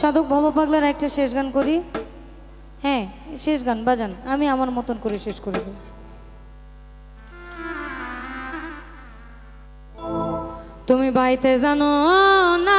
সাধক ভব পাগলার একটা শেষ গান করি। হ্যাঁ শেষ গান, বাজান। আমি আমার মতন করে শেষ করে দিই তুমি বাইতে জানো না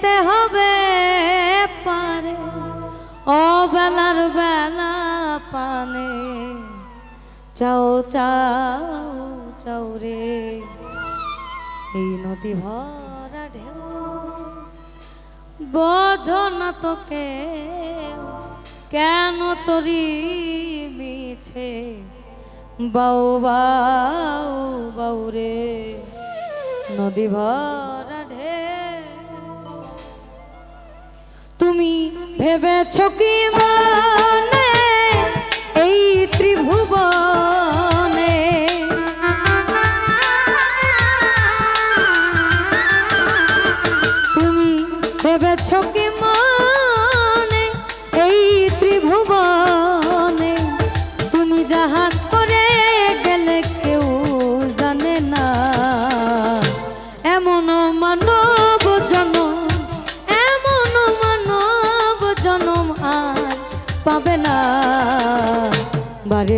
যেতে হবে পারে ও বেলার বেলা পানে। চাও চাও চাও রে, এই নদী ভরা ঢেউ। বোঝো না তোকে কেন তরি মিছে? বাউ বাউ বাউ রে, নদী ভরা ভেবেছ কি মনে এই ত্রিভুবনে? তুমি ভেবেছ কি মনে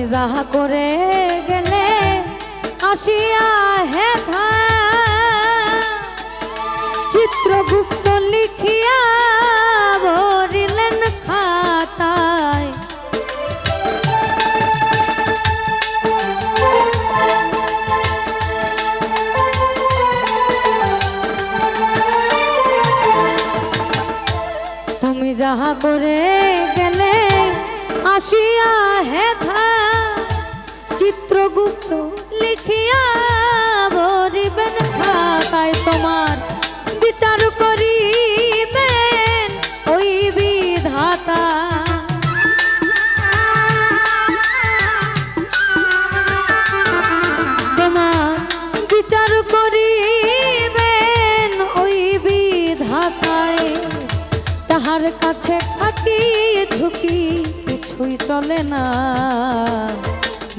তুমি যাহা করে গেলে আসিয়া হে চিত্রগুপ্ত লিখিয়া ভরিলেন খাতায়। তুমি যাহা করে গেলে আসিয়া হেথা চিত্রগুপ্ত লিখিয়া ভরিবেন খাতায় তোমার বিচার করিবেন ওই বিধাতা। তোমার বিচার করিবেন ওই বিধাতায়। তাহার কাছে থাকি, ঝুঁকি কিছুই চলে না।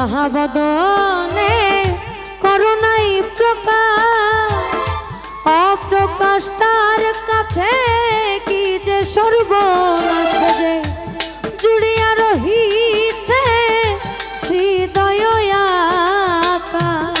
তুমি যাহা বদনে করুণাই প্রকাশ। অপ্রকাশ তার কাছে কি যে সর্বনাশ যে? জুড়িয়া রহিছে হৃদয় আকাশ।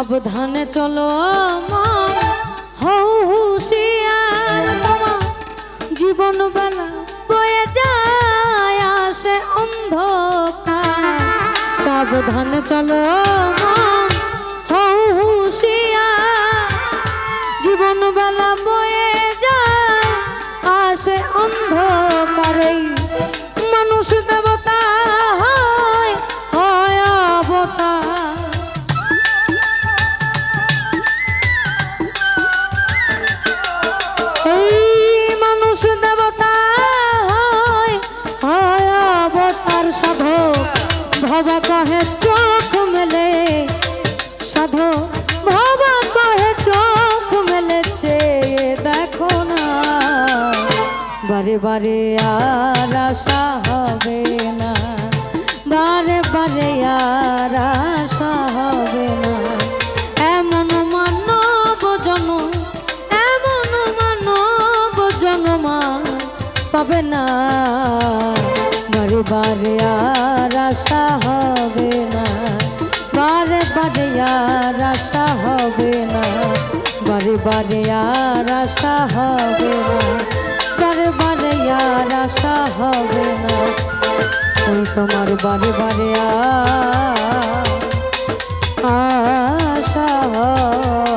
সাবধানে চলো হৌ হুশিয়ার তোমার। জীবন বেলা বয়ে যায়, আসে অন্ধকার। সাবধানে চলো মন। হুশিয়ার। জীবন বেলা বয়ে যায়, আসে অন্ধকারে। ভবা কহে চোখ মেলে চেয়ে দেখো না। বারে বারে আর আশা হবে না। বারে বারে আর আশা বারে আর আশা হবে না। বারে আর আশা হবে না। ওই তোমার বারে বারে আশা আর